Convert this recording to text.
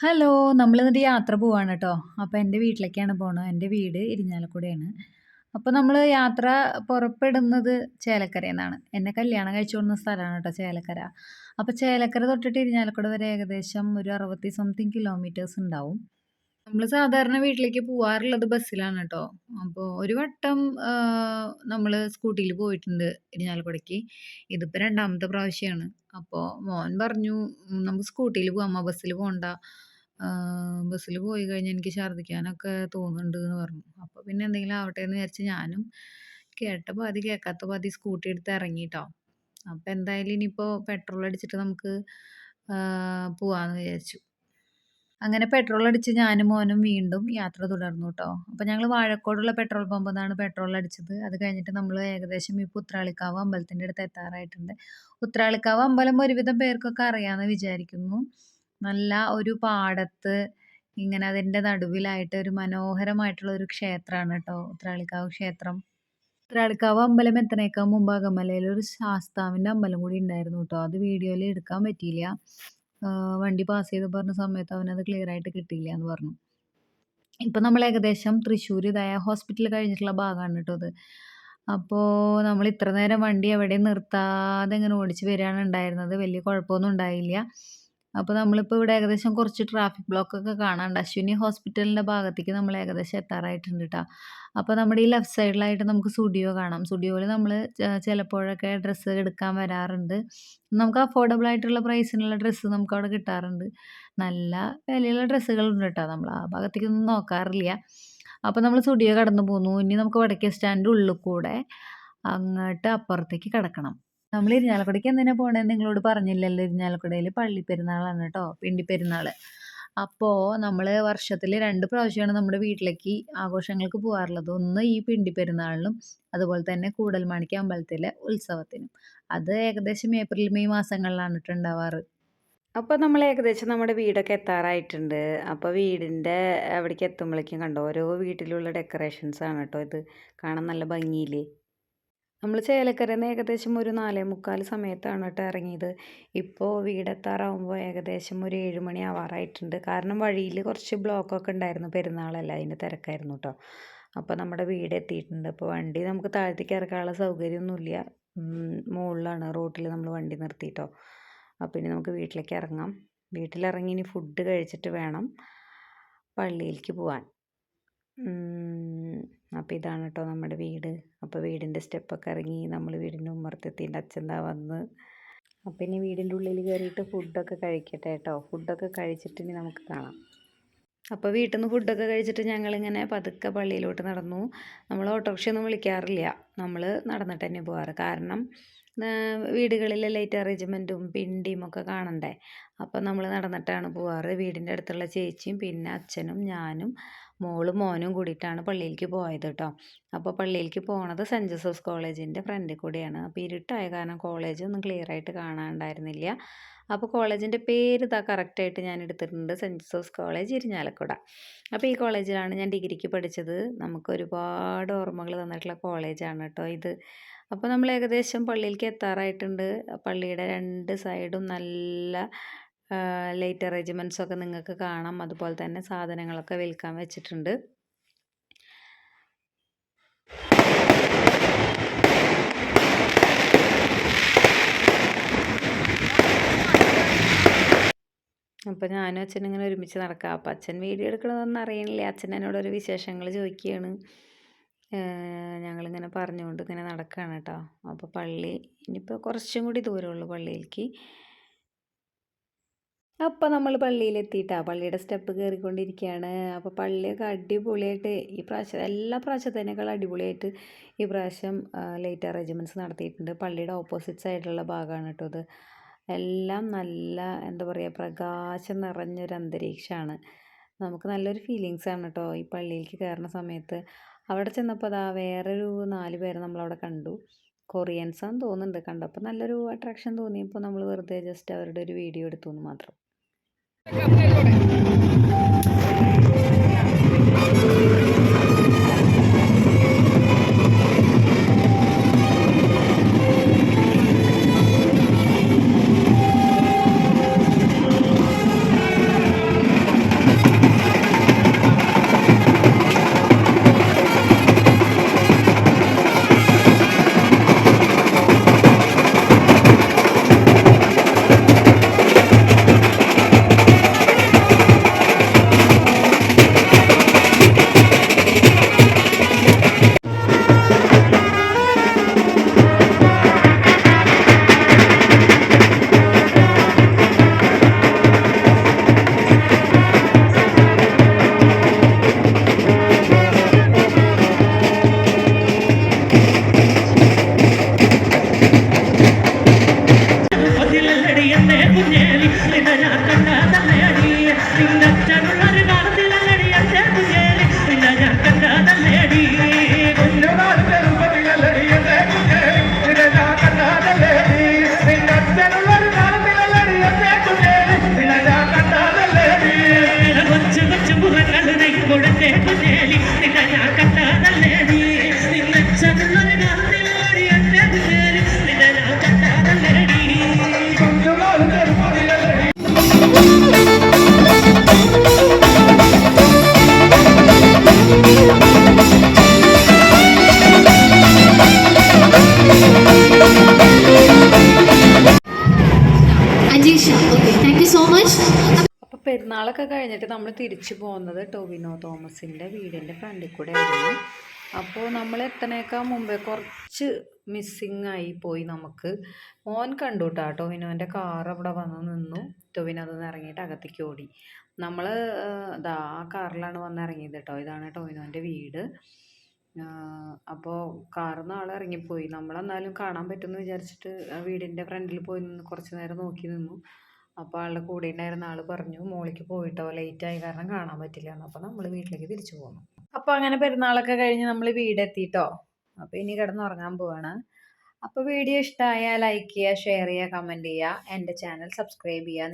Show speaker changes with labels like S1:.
S1: Hello നമ്മൾ നമ്മളിന്നിട്ട് യാത്ര പോവാണ് കേട്ടോ അപ്പോൾ എന്റെ വീട്ടിലേക്കാണ് പോണത്. എന്റെ വീട് ഇരിഞ്ഞാലക്കുടയാണ് അപ്പോൾ നമ്മൾ യാത്ര പുറപ്പെടുന്നത് ചേലക്കരയിൽ നിന്നാണ് എന്നെ കല്യാണം കഴിച്ചു കൊടുന്ന സ്ഥലമാണ് കേട്ടോ ചേലക്കര. അപ്പോൾ ചേലക്കര തൊട്ടിട്ട് ഇരിഞ്ഞാലക്കുട വരെ ഏകദേശം ഒരു അറുപത്തി സംതിങ് കിലോമീറ്റേഴ്സ് ഉണ്ടാവും. നമ്മൾ സാധാരണ വീട്ടിലേക്ക് പോവാറുള്ളത് ബസ്സിലാണ് കേട്ടോ അപ്പോൾ ഒരു വട്ടം നമ്മൾ സ്കൂട്ടിയിൽ പോയിട്ടുണ്ട് ഇരിഞ്ഞാലക്കുടയ്ക്ക് ഇതിപ്പോൾ രണ്ടാമത്തെ പ്രാവശ്യമാണ് അപ്പോൾ മോൻ പറഞ്ഞു "ഉം, നമുക്ക് സ്കൂട്ടിയിൽ പോകാം ബസ്സിൽ പോകണ്ട ബസ്സിൽ പോയി കഴിഞ്ഞാൽ എനിക്ക് ഛർദ്ദിക്കാനൊക്കെ തോന്നുന്നുണ്ട് എന്ന് പറഞ്ഞു. അപ്പോൾ പിന്നെ എന്തെങ്കിലും ആവട്ടെ എന്ന് വിചാരിച്ച് ഞാനും കേട്ട പാതി കേൾക്കാത്ത പാതി സ്കൂട്ടി എടുത്ത് ഇറങ്ങിയിട്ടോ അപ്പോൾ എന്തായാലും ഇനിയിപ്പോൾ പെട്രോൾ അടിച്ചിട്ട് നമുക്ക് പോവാമെന്ന് വിചാരിച്ചു. അങ്ങനെ പെട്രോൾ അടിച്ച് ഞാനും മോനും വീണ്ടും യാത്ര തുടർന്നു കേട്ടോ അപ്പോൾ ഞങ്ങൾ വാഴക്കോടുള്ള പെട്രോൾ പമ്പിൽ പെട്രോൾ അടിച്ചത്. അത് കഴിഞ്ഞിട്ട് നമ്മൾ ഏകദേശം ഈ ഉത്രാളിക്കാവ് അമ്പലത്തിന്റെ അടുത്ത് എത്താറായിട്ടുണ്ട്. ഉത്രാളിക്കാവ് അമ്പലം ഒരുവിധം പേർക്കൊക്കെ അറിയാമെന്ന് വിചാരിക്കുന്നു. നല്ല ഒരു പാടത്ത് ഇങ്ങനെ അതിന്റെ നടുവിലായിട്ട് ഒരു മനോഹരമായിട്ടുള്ള ഒരു ക്ഷേത്രമാണ് കേട്ടോ ഉത്രാളിക്കാവ് ക്ഷേത്രം. ഉത്രാളിക്കാവ് അമ്പലം എത്തണേക്കാൾ മുമ്പ് അകമലയിൽ ഒരു ശാസ്താവിന്റെ അമ്പലം കൂടി ഉണ്ടായിരുന്നു കേട്ടോ അത് വീഡിയോയിൽ എടുക്കാൻ പറ്റിയില്ല. വണ്ടി പാസ് ചെയ്ത് പറഞ്ഞ സമയത്ത് അവനത് ക്ലിയർ ആയിട്ട് കിട്ടിയില്ല എന്ന് പറഞ്ഞു. ഇപ്പം നമ്മൾ ഏകദേശം തൃശ്ശൂർ ഇതായ ഹോസ്പിറ്റൽ കഴിഞ്ഞിട്ടുള്ള ഭാഗമാണ് കേട്ടോ അത്. അപ്പോൾ നമ്മൾ ഇത്ര നേരം വണ്ടി എവിടെയും നിർത്താതെ ഇങ്ങനെ ഓടിച്ച് വരികയാണ് ഉണ്ടായിരുന്നത്. വലിയ കുഴപ്പമൊന്നും ഉണ്ടായില്ല. അപ്പോൾ നമ്മളിപ്പോൾ ഇവിടെ ഏകദേശം കുറച്ച് ട്രാഫിക് ബ്ലോക്കൊക്കെ കാണാണ്ട് അശ്വിനി ഹോസ്പിറ്റലിന്റെ ഭാഗത്തേക്ക് നമ്മൾ ഏകദേശം എത്താറായിട്ടുണ്ട് കേട്ടോ അപ്പോൾ നമ്മുടെ ഈ ലെഫ്റ്റ് സൈഡിലായിട്ട് നമുക്ക് സ്റ്റുഡിയോ കാണാം. സ്റ്റുഡിയോയിൽ നമ്മൾ ചിലപ്പോഴൊക്കെ ഡ്രസ്സ് എടുക്കാൻ വരാറുണ്ട്. നമുക്ക് അഫോർഡബിൾ ആയിട്ടുള്ള പ്രൈസിനുള്ള ഡ്രസ്സ് നമുക്ക് അവിടെ കിട്ടാറുണ്ട്. നല്ല വിലയുള്ള ഡ്രസ്സുകളുണ്ട് കേട്ടോ നമ്മൾ ആ ഭാഗത്തേക്കൊന്നും നോക്കാറില്ല. അപ്പോൾ നമ്മൾ സ്റ്റുഡിയോ കടന്നു പോന്നു. ഇനി നമുക്ക് വടക്കേ സ്റ്റാൻഡ് ഉള്ളിൽ കൂടെ അങ്ങോട്ട് അപ്പുറത്തേക്ക് കിടക്കണം. നമ്മൾ ഇരിഞ്ഞാലക്കുടയ്ക്ക് എന്തിനാ പോകണേന്ന് നിങ്ങളോട് പറഞ്ഞില്ലല്ലോ ഇരിഞ്ഞാലക്കുടയിൽ പള്ളി പള്ളിപ്പെരുന്നാളാണ് കേട്ടോ പിണ്ടി പെരുന്നാൾ അപ്പോൾ നമ്മൾ വർഷത്തിൽ രണ്ട് പ്രാവശ്യമാണ് നമ്മുടെ വീട്ടിലേക്ക് ആഘോഷങ്ങൾക്ക് പോകാറുള്ളത് ഒന്ന് ഈ പിണ്ടി പെരുന്നാളിനും അതുപോലെ തന്നെ കൂടൽമാണിക്ക അമ്പലത്തിലെ ഉത്സവത്തിനും. അത് ഏകദേശം ഏപ്രിൽ മെയ് മാസങ്ങളിലാണ് ഉണ്ടാവാറ്
S2: അപ്പോൾ നമ്മൾ ഏകദേശം നമ്മുടെ വീടൊക്കെ എത്താറായിട്ടുണ്ട്. അപ്പോൾ വീടിന്റെ അവിടേക്ക് എത്തുമ്പോഴേക്കും കണ്ടോ ഓരോ വീട്ടിലുള്ള ഡെക്കറേഷൻസ് ആണ് കേട്ടോ ഇത്. കാണാൻ നല്ല ഭംഗിയില്ലേ? നമ്മൾ ചേലക്കര നിന്ന് ഏകദേശം ഒരു നാലേ മുക്കാൽ സമയത്താണ് കേട്ടോ ഇറങ്ങിയത്. ഇപ്പോൾ വീടെത്താറാവുമ്പോൾ ഏകദേശം ഒരു ഏഴ് മണി ആവാറായിട്ടുണ്ട്. കാരണം വഴിയിൽ കുറച്ച് ബ്ലോക്കൊക്കെ ഉണ്ടായിരുന്നു പെരുന്നാളല്ല അതിന്റെ തിരക്കായിരുന്നു കേട്ടോ. അപ്പോൾ നമ്മുടെ വീട് എത്തിയിട്ടുണ്ട്. അപ്പോൾ വണ്ടി നമുക്ക് താഴത്തേക്ക് ഇറക്കാനുള്ള സൗകര്യമൊന്നുമില്ല. മുകളിലാണ് റോട്ടിൽ നമ്മൾ വണ്ടി നിർത്തിയിട്ടോ. അപ്പോൾ ഇനി നമുക്ക് വീട്ടിലേക്ക് ഇറങ്ങാം. വീട്ടിലിറങ്ങി ഇനി ഫുഡ് കഴിച്ചിട്ട് വേണം പള്ളിയിലേക്ക് പോവാൻ. അപ്പോൾ ഇതാണ് കേട്ടോ നമ്മുടെ വീട്. അപ്പോൾ വീടിന്റെ സ്റ്റെപ്പൊക്കെ ഇറങ്ങി നമ്മൾ വീടിന്റെ ഉമ്മർത്തെത്തിന്റെ അച്ഛൻ ദാ വന്ന്. അപ്പോൾ ഇനി വീടിന്റെ ഉള്ളിൽ കയറിയിട്ട് ഫുഡൊക്കെ കഴിക്കട്ടെ കേട്ടോ ഫുഡൊക്കെ കഴിച്ചിട്ട് ഇനി നമുക്ക് കാണാം. അപ്പോൾ വീട്ടിൽ നിന്ന് ഫുഡൊക്കെ കഴിച്ചിട്ട് ഞങ്ങളിങ്ങനെ പതുക്കെ പള്ളിയിലോട്ട് നടന്നു. നമ്മൾ ഓട്ടോറിക്ഷയൊന്നും വിളിക്കാറില്ല. നമ്മൾ നടന്നിട്ട് തന്നെ പോകാറ് കാരണം വീടുകളിലെ ലൈറ്റ് അറേഞ്ച്മെന്റും പിണ്ടിയും ഒക്കെ കാണണ്ടേ. അപ്പോൾ നമ്മൾ നടന്നിട്ടാണ് പോവാറ്. വീടിന്റെ അടുത്തുള്ള ചേച്ചിയും പിന്നെ അച്ഛനും ഞാനും. മോളും മോനും കൂടിയിട്ടാണ് പള്ളിയിലേക്ക് പോയത് കേട്ടോ അപ്പോൾ പള്ളിയിലേക്ക് പോണത് സെന്റ് ജോസഫ്സ് കോളേജിന്റെ ഫ്രണ്ടിൽ കൂടിയാണ്. അപ്പോൾ ഇരുട്ടായ കാരണം കോളേജ് ഒന്നും ക്ലിയർ ആയിട്ട് കാണാനുണ്ടായിരുന്നില്ല അപ്പോൾ കോളേജിന്റെ പേര് ഇതാ കറക്റ്റായിട്ട് ഞാൻ എടുത്തിട്ടുണ്ട്. Saint Joseph's college Irinjalakuda. അപ്പോൾ ഈ കോളേജിലാണ് ഞാൻ ഡിഗ്രിക്ക് പഠിച്ചത്. നമുക്ക് ഒരുപാട് ഓർമ്മകൾ തന്നിട്ടുള്ള കോളേജാണ് കേട്ടോ ഇത്. അപ്പോൾ നമ്മൾ ഏകദേശം പള്ളിയിലേക്ക് എത്താറായിട്ടുണ്ട്. പള്ളിയുടെ രണ്ട് സൈഡും നല്ല ലൈറ്റ് അറേഞ്ച്മെന്റ്സൊക്കെ നിങ്ങൾക്ക് കാണാം. അതുപോലെ തന്നെ സാധനങ്ങളൊക്കെ വിൽക്കാൻ വെച്ചിട്ടുണ്ട്. അപ്പോൾ ഞാനും അച്ഛനും ഇങ്ങനെ ഒരുമിച്ച് നടക്കാം. അപ്പം അച്ഛൻ വീഡിയോ എടുക്കണതൊന്നും അറിയണില്ല. അച്ഛൻ എന്നോട് ഒരു വിശേഷങ്ങൾ ചോദിക്കുകയാണ്. ഞങ്ങളിങ്ങനെ പറഞ്ഞുകൊണ്ട് ഇങ്ങനെ നടക്കുകയാണ് കേട്ടോ. അപ്പോൾ പള്ളി ഇനിയിപ്പോൾ കുറച്ചും കൂടി ദൂരമുള്ളൂ പള്ളിയിലേക്ക്. അപ്പോൾ നമ്മൾ പള്ളിയിലെത്തിയിട്ടാണ് പള്ളിയുടെ സ്റ്റെപ്പ് കയറിക്കൊണ്ടിരിക്കുകയാണ് അപ്പോൾ പള്ളിയൊക്കെ അടിപൊളിയായിട്ട് ഈ പ്രാവശ്യം എല്ലാ പ്രാവശ്യത്തേനേക്കാൾ അടിപൊളിയായിട്ട് ഈ പ്രാവശ്യം ലൈറ്റ് അറേഞ്ച്മെന്റ്സ് നടത്തിയിട്ടുണ്ട്. പള്ളിയുടെ ഓപ്പോസിറ്റ് സൈഡിലുള്ള ഭാഗമാണ് കേട്ടോ ഇത്. എല്ലാം നല്ല എന്താ പറയുക പ്രകാശം നിറഞ്ഞൊരു അന്തരീക്ഷമാണ് നമുക്ക് നല്ലൊരു ഫീലിങ്സ് ആണ് കേട്ടോ ഈ പള്ളിയിലേക്ക് കയറുന്ന സമയത്ത്. അവിടെ ചെന്നപ്പോൾ അതാ വേറൊരു നാല് പേരെ നമ്മളവിടെ കണ്ടു. കൊറിയൻസാന്ന് തോന്നുന്നുണ്ട് കണ്ടപ്പോൾ നല്ലൊരു അട്രാക്ഷൻ തോന്നിയപ്പോൾ നമ്മൾ വെറുതെ ജസ്റ്റ് അവരുടെ ഒരു വീഡിയോ എടുത്തു എന്ന് മാത്രം. Gracias. പെരുന്നാളൊക്കെ കഴിഞ്ഞിട്ട് നമ്മൾ തിരിച്ചു പോകുന്നത് ടൊവിനോ തോമസിന്റെ വീടിന്റെ ഫ്രണ്ടിൽ കൂടെ ആയിരുന്നു. അപ്പോൾ നമ്മൾ എത്തണേക്കാൾ മുമ്പേ കുറച്ച് മിസ്സിങ് ആയി പോയി നമുക്ക്. മോൻ കണ്ടു കേട്ടോ ടൊവിനോന്റെ കാർ അവിടെ വന്ന് നിന്നു. ടൊവിനോ അതിൽ നിന്ന് ഇറങ്ങിയിട്ട് അകത്തേക്ക് ഓടി. നമ്മൾ ഇതാ ആ കാറിലാണ് വന്ന് ഇറങ്ങിയത് കേട്ടോ ഇതാണ് ടൊവിനോന്റെ വീട്. അപ്പോൾ കാറിൽ നിന്ന് ആൾ ഇറങ്ങിപ്പോയി. നമ്മളെന്നാലും കാണാൻ പറ്റുമെന്ന് വിചാരിച്ചിട്ട് വീടിന്റെ ഫ്രണ്ടിൽ പോയി നിന്ന് കുറച്ച് നേരം നോക്കി നിന്നു. അപ്പോൾ ആളുടെ കൂടെ ഉണ്ടായിരുന്ന ആൾ പറഞ്ഞു മോളിക്ക് പോയിട്ടോ ലേറ്റ് ആയി കാരണം കാണാൻ പറ്റില്ല. എന്ന്. അപ്പോൾ നമ്മൾ വീട്ടിലേക്ക് തിരിച്ചു പോന്നു. അപ്പോൾ അങ്ങനെ പെരുന്നാളൊക്കെ കഴിഞ്ഞ് നമ്മൾ വീടെത്തിയിട്ടോ അപ്പോൾ ഇനി കിടന്നുറങ്ങാൻ പോവാണ്. അപ്പോൾ വീഡിയോ ഇഷ്ടമായാൽ ലൈക്ക് ചെയ്യുക ഷെയർ ചെയ്യുക കമന്റ് ചെയ്യുക. എന്റെ ചാനൽ സബ്സ്ക്രൈബ് ചെയ്യുക.